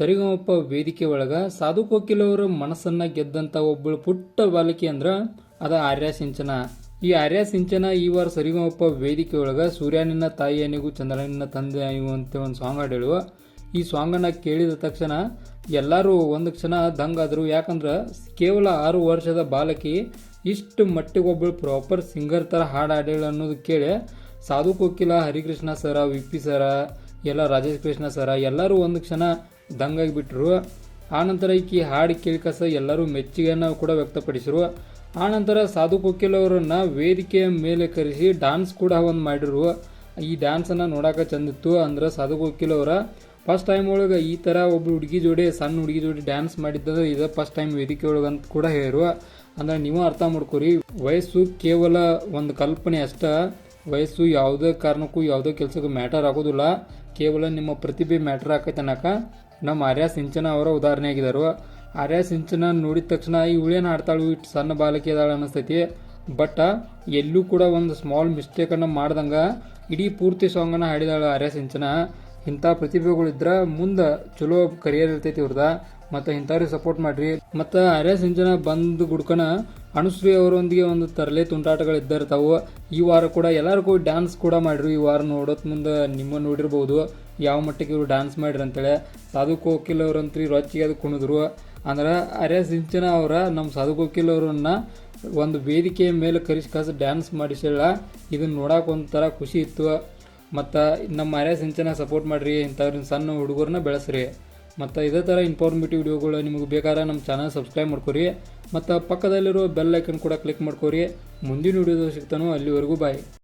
ಸರಿಗಮಪ ವೇದಿಕೆ ಒಳಗ ಸಾಧು ಕೋಕಿಲ್ ಅವರ ಮನಸ್ಸನ್ನ ಗೆದ್ದಂತ ಒಬ್ಬಳು ಪುಟ್ಟ ಬಾಲಕಿ ಅಂದ್ರ ಅದ ಆರ್ಯ ಸಿಂಚನ. ಈ ಆರ್ಯ ಸಿಂಚನ ಈ ವಾರ ಸರಿಗಮಪ್ಪ ವೇದಿಕೆ ಒಳಗ ಸೂರ್ಯನಿನ್ನ ತಾಯಿಯನಿಗೂ ಚಂದ್ರನಿನ ತಂದೆ ಅಂತ ಒಂದು ಸಾಂಗ್ ಹಾಡೇಳುವ ಈ ಸಾಂಗನ್ನ ಕೇಳಿದ ತಕ್ಷಣ ಎಲ್ಲರೂ ಒಂದು ಕ್ಷಣ ದಂಗಾದರು ಯಾಕಂದ್ರೆ ಕೇವಲ ಆರು ವರ್ಷದ ಬಾಲಕಿ ಇಷ್ಟು ಮಟ್ಟಿಗೆ ಒಬ್ಬಳು ಪ್ರಾಪರ್ ಸಿಂಗರ್ ಥರ ಹಾಡು ಹಾಡೇಳು ಅನ್ನೋದು ಕೇಳಿ ಸಾಧು ಕೋಕಿಲ, ಹರಿಕೃಷ್ಣ ಸರ ವಿ ಪಿ ಸರ ಎಲ್ಲ ರಾಜೇಶ್ ಕೃಷ್ಣ ಸರ ಎಲ್ಲರೂ ಒಂದು ಕ್ಷಣ ದಂಗಾಗಿ ಬಿಟ್ಟರು ಆನಂತರ ಈಕಿ ಹಾಡು ಕೇಳಿಕಸ ಎಲ್ಲರೂ ಮೆಚ್ಚುಗೆಯನ್ನು ಕೂಡ ವ್ಯಕ್ತಪಡಿಸಿರು. ಆನಂತರ ಸಾಧು ಕೊಕ್ಕಿಲ್ ಅವರನ್ನು ವೇದಿಕೆಯ ಮೇಲೆ ಕರೆಸಿ ಡ್ಯಾನ್ಸ್ ಕೂಡ ಒಂದು ಮಾಡಿರು. ಈ ಡ್ಯಾನ್ಸನ್ನು ನೋಡೋಕೆ ಚಂದಿತ್ತು ಅಂದ್ರೆ ಸಾಧು ಕೊಕ್ಕಿಲ್ ಅವರ ಫಸ್ಟ್ ಟೈಮ್ ಒಳಗೆ ಈ ಥರ ಒಬ್ಬ ಹುಡುಗಿ ಜೋಡಿ, ಸಣ್ಣ ಹುಡುಗಿ ಜೋಡಿ ಡ್ಯಾನ್ಸ್ ಮಾಡಿದ್ದಂದ್ರೆ ಇದು ಫಸ್ಟ್ ಟೈಮ್ ವೇದಿಕೆ ಒಳಗೆ ಅಂತ ಕೂಡ ಹೇಳಿರು ಅಂದ್ರೆ ನೀವು ಅರ್ಥ ಮಾಡ್ಕೊರಿ, ವಯಸ್ಸು ಕೇವಲ ಒಂದು ಕಲ್ಪನೆ ಅಷ್ಟ. ವಯಸ್ಸು ಯಾವುದೇ ಕಾರಣಕ್ಕೂ ಯಾವುದೇ ಕೆಲಸಕ್ಕೂ ಮ್ಯಾಟರ್ ಆಗೋದಿಲ್ಲ. ಕೇವಲ ನಿಮ್ಮ ಪ್ರತಿಭೆ ಮ್ಯಾಟ್ರ್ ಆಕೈತೆ ಅನ್ನಕ ನಮ್ಮ ಆರ್ಯ ಸಿಂಚನ ಅವರ ಉದಾಹರಣೆ ಆಗಿದ್ದಾರೆ ಆರ್ಯ ಸಿಂಚನ ನೋಡಿದ ತಕ್ಷಣ ಈ ಉಳಿಯನ್ ಆಡ್ತಾಳು ಇಟ್ಟು ಸಣ್ಣ ಬಾಲಕಿ ಅದಾಳು ಅನ್ನಿಸ್ತೈತಿ. ಬಟ್ ಎಲ್ಲೂ ಕೂಡ ಒಂದು ಸ್ಮಾಲ್ ಮಿಸ್ಟೇಕನ್ನು ಮಾಡ್ದಂಗೆ ಇಡೀ ಪೂರ್ತಿ ಸಾಂಗನ್ನು ಹಾಡಿದಾಳು ಆರ್ಯ ಸಿಂಚನ. ಇಂಥ ಪ್ರತಿಭೆಗಳಿದ್ರೆ ಮುಂದೆ ಚಲೋ ಕರಿಯರ್ ಇರ್ತೈತಿ ಇವ್ರದ. ಮತ್ತು ಇಂಥವ್ರಿಗೆ ಸಪೋರ್ಟ್ ಮಾಡಿರಿ. ಮತ್ತು ಆರ್ಯ ಸಿಂಚನ ಬಂದು ಗುಡ್ಕನ ಅನುಶ್ರೀ ಅವರೊಂದಿಗೆ ಒಂದು ತರಲೆ ತುಂಟಾಟಗಳು ಇದ್ದಿರ್ತಾವು ಈ ವಾರ ಕೂಡ ಎಲ್ಲರೂ ಡ್ಯಾನ್ಸ್ ಕೂಡ ಮಾಡ್ರಿ. ಈ ವಾರ ನೋಡೋದ್ ಮುಂದೆ ನಿಮ್ಮ ನೋಡಿರ್ಬೋದು. ಯಾವ ಮಟ್ಟಿಗೆ ಇವರು ಡ್ಯಾನ್ಸ್ ಮಾಡಿರಿ ಅಂತೇಳಿ. ಸಾಧು ಕೋಕಿಲ್ ಅವ್ರಂತ್ರಿ ರೊಚ್ಚಿಗೆ ಅದು ಕುಣಿದ್ರು. ಅಂದ್ರೆ ಅರೆ ಸಿಂಚನ ಅವರ ನಮ್ಮ ಸಾಧು ಕೋಕಿಲ್ ಅವರನ್ನ ಒಂದು ವೇದಿಕೆಯ ಮೇಲೆ ಕರಿಸಿ ಡ್ಯಾನ್ಸ್ ಮಾಡಿಸಿಲ್ಲ. ಇದನ್ನ ನೋಡಕ್ಕೆ ಒಂಥರ ಖುಷಿ ಇತ್ತು. ಮತ್ತು ನಮ್ಮ ಅರೆ ಸಿಂಚನ ಸಪೋರ್ಟ್ ಮಾಡಿರಿ ಇಂಥವ್ರನ್ನ ಸಣ್ಣ ಹುಡುಗರನ್ನ ಬೆಳೆಸ್ರಿ. ಮತ್ತು ಇದೇ ಥರ ಇನ್ಫಾರ್ಮೇಟಿವ್ ವಿಡಿಯೋಗಳು ನಿಮಗೆ ಬೇಕಾದ್ರೆ ನಮ್ಮ ಚಾನಲ್ ಸಬ್ಸ್ಕ್ರೈಬ್ ಮಾಡ್ಕೊರಿ. ಮತ್ತು ಪಕ್ಕದಲ್ಲಿರೋ ಬೆಲ್ ಐಕನ್ ಕೂಡ ಕ್ಲಿಕ್ ಮಾಡ್ಕೋರಿ. ಮುಂದಿನ ವಿಡಿಯೋದಲ್ಲಿ ಸಿಗ್ತಾನೋ ಅಲ್ಲಿವರೆಗೂ ಬಾಯ್